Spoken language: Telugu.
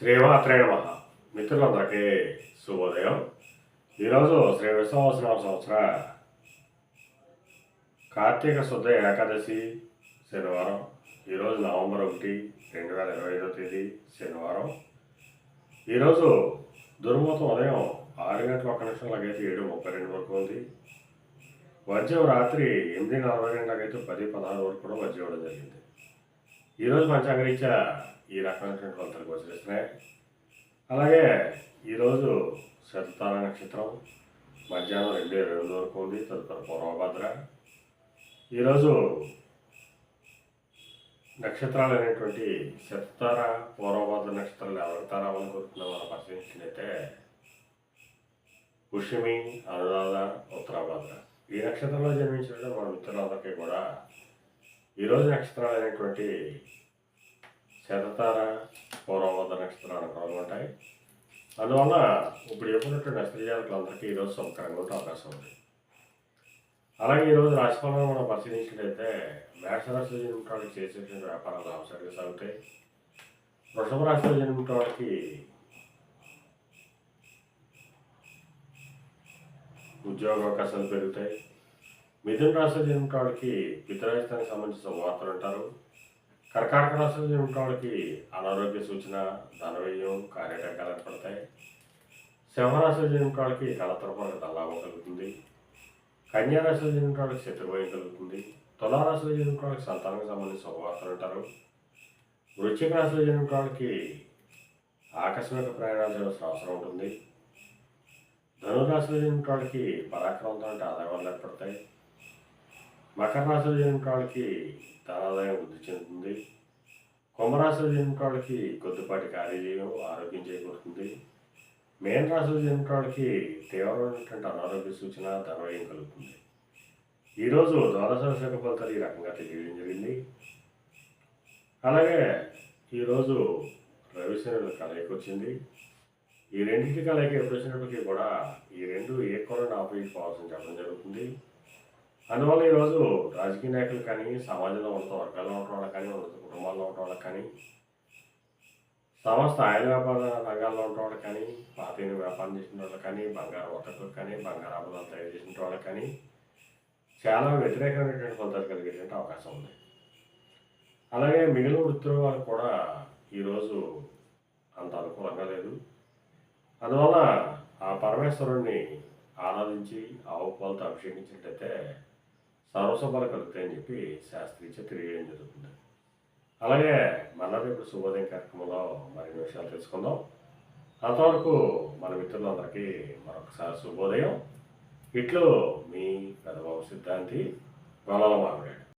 శ్రీమాత్రే నమ మిత్రులందరికీ శుభోదయం. ఈరోజు శ్రీ విశ్వవసనామ సంవత్సర కార్తీక శుద్ధ ఏకాదశి శనివారం. ఈరోజు నవంబర్ ఒకటి రెండు వేల ఇరవై ఐదో తేదీ శనివారం. ఈరోజు దుర్మూతం ఉదయం ఆరు గంటల ఒక్క నిమిషంలాగైతే ఏడు ముప్పై రెండు వరకు ఉంది. వజ్రం రాత్రి ఎనిమిది నలభై రెండులాగైతే పది పదహారు వరకు కూడా వజ్రం ఇవ్వడం జరిగింది. ఈరోజు పంచాంగరీత్యా ఈ రకమైనటువంటి కొలతలు గోచరిస్తున్నాయి. అలాగే ఈరోజు శతార నక్షత్రం మధ్యాహ్నం రెండు ఇరవై ఎనిమిది వరకు ఉంది తదుపరి పూర్వభద్ర. ఈరోజు నక్షత్రాలు అనేటువంటి శతార పూర్వభద్ర నక్షత్రాలు ఎవరి తారామని మనం పరిశీలించినట్టే పుష్యమి అనురాధ ఉత్తరాభద్ర. ఈ నక్షత్రంలో జన్మించిన మన మిత్రులందరికీ కూడా ఈరోజు నక్షత్రాలు అనేటువంటి శతతార పూర్వవద నక్షత్రాలు అనుకూలంగా ఉంటాయి. అందువల్ల ఇప్పుడు చెప్పినటువంటి నక్షత్రజాతకులందరికీ ఈరోజు శుభకరంగా ఉంటే అవకాశం ఉంది. అలాగే ఈరోజు రాశిఫలంలో మనం పరిశీలించినట్లయితే మేషరాశిలో జన్మించిన వాళ్ళకి చేసేటువంటి వ్యాపారాలు లాభసాటిగా సాగుతాయి. వృషభ రాశిలో జన్మించిన వాళ్ళకి ఉద్యోగ అవకాశాలు పెరుగుతాయి. మిథున రాశిలో జన్మించిన వాళ్ళకి పితరాయిస్తానికి సంబంధించిన వార్తలు అంటారు. కర్కాటక రాశిలో జన్మించిన వాళ్ళకి అనారోగ్య సూచన ధనవ్యయం కార్యటంకాలు ఏర్పడతాయి. సింహరాశిలో జన్మించిన వాళ్ళకి కళతరపరకు లాభం కలుగుతుంది. కన్యా రాశిలో జన్మించిన వాళ్ళకి శత్రుభయం కలుగుతుంది. తులారాశిలో జన్మించిన వాళ్ళకి సంతానానికి సంబంధించిన వార్తలు అంటారు. వృశ్చిక రాశిలో జన్మించిన వాళ్ళకి ఆకస్మిక ప్రయాణాలు చేయాల్సిన అవసరం ఉంటుంది. ధనురాశిలో జన్మించిన వాళ్ళకి పరాక్రమంతో అంటే ఆదాయాలు ఏర్పడతాయి. మకర రాశిలో జన్మించిన వాళ్ళకి ధనాదాయం వృద్ధి చెందుతుంది. కుంభరాశిలో జన్మించిన వాళ్ళకి కొద్దిపాటి కార్యజీవం ఆరోగ్యం చేకూరుతుంది. మేన రాశిలో జన్మించిన వాళ్ళకి తీవ్రమైనటువంటి అనారోగ్య సూచన ధనవ్యయం కలుగుతుంది. ఈరోజు ద్వాదశ శాఖ ఫలితాలు ఈ రకంగా తెలియడం జరిగింది. అలాగే ఈరోజు రవిశనుల కలయిక వచ్చింది. ఈ రెండింటి కలయిక ఎప్పుడు వచ్చినప్పటికీ కూడా ఈ రెండు ఏ కొరను ఆపేసుకోవాల్సిన చెప్పడం జరుగుతుంది. అందువల్ల ఈరోజు రాజకీయ నాయకులు కానీ సమాజంలో ఉన్న వర్గాల్లో ఉన్న వాళ్ళకి కానీ ఉన్నత కుటుంబాల్లో ఉన్న వాళ్ళకి కానీ సమస్త ఆయన వ్యాపార రంగాల్లో ఉన్న వాళ్ళకి కానీ పాతీని వ్యాపారం చేసిన వాళ్ళకి కానీ బంగారు వర్తకులకు కానీ బంగారు ఆభరణాలు తయారు చేసిన వాళ్ళకి కానీ చాలా వ్యతిరేకమైనటువంటి ఫలితాలు కలిగేటువంటి అవకాశం ఉంది. అలాగే మిగిలిన వృత్తుల వాళ్ళకి కూడా ఈరోజు అంత అనుకూలంగా లేదు. అందువల్ల ఆ పరమేశ్వరుణ్ణి ఆరాధించి ఆవు పాలతో అభిషేకించినట్టయితే సర్వసభలు కలుగుతాయని చెప్పి శాస్త్రీచ తెలియజేయడం జరుగుతుంది. అలాగే మళ్ళీ ఇప్పుడు శుభోదయం కార్యక్రమంలో మరిన్ని విషయాలు తెలుసుకుందాం. అంతవరకు మన మిత్రులందరికీ మరొకసారి శుభోదయం. ఇట్లు మీ పెదబాబు సిద్ధాంతి గొల్లల మామిడి